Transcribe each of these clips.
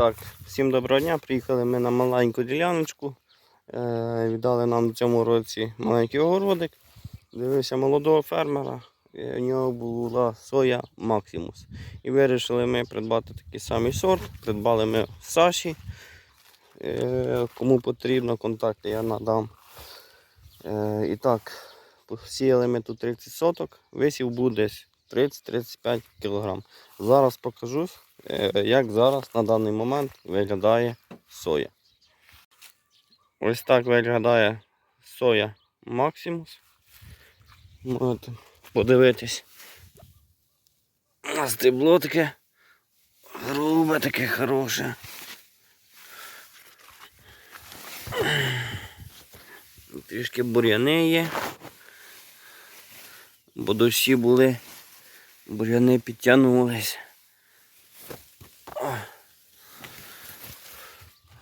так, всім доброго дня. Приїхали ми на маленьку діляночку. Е, віддали нам в цьому році маленький огородик. Дивився молодого фермера. У нього була соя Максимус. І вирішили ми придбати такий самий сорт. Придбали ми Саші. Е, кому потрібно, контакти я надам. Е, і так, посіяли ми тут 30 соток, висів був десь 30-35 кг. Зараз покажу, е, як зараз на даний момент виглядає соя. Ось так виглядає соя Maximus. Можете подивитись. На стебло таке грубе, таке хороше. Трішки бур'яни є. Бо дощі були, бур'яни підтягнулись.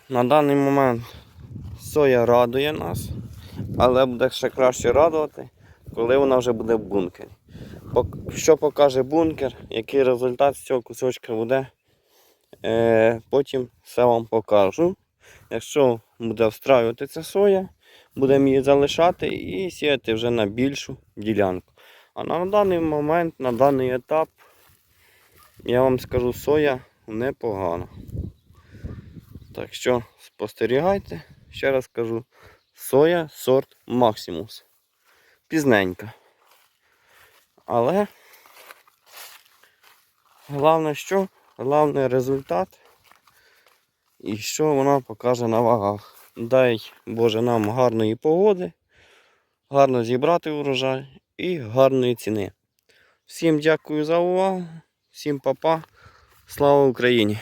На даний момент соя радує нас, але буде ще краще радувати, коли вона вже буде в бункері. Що покаже бункер, який результат з цього кусочка буде, е, потім все вам покажу. Якщо буде встраювати ця соя, будемо її залишати і сіяти вже на більшу ділянку. А на даний момент, на даний етап, я вам скажу, соя непогана. Так що спостерігайте, ще раз кажу, соя сорт Maximus. Пізненька. Але головне що? Головне результат. І що вона покаже на вагах. Дай Боже нам гарної погоди, гарно зібрати урожай і гарної ціни. Всім дякую за увагу, всім па-па, слава Україні!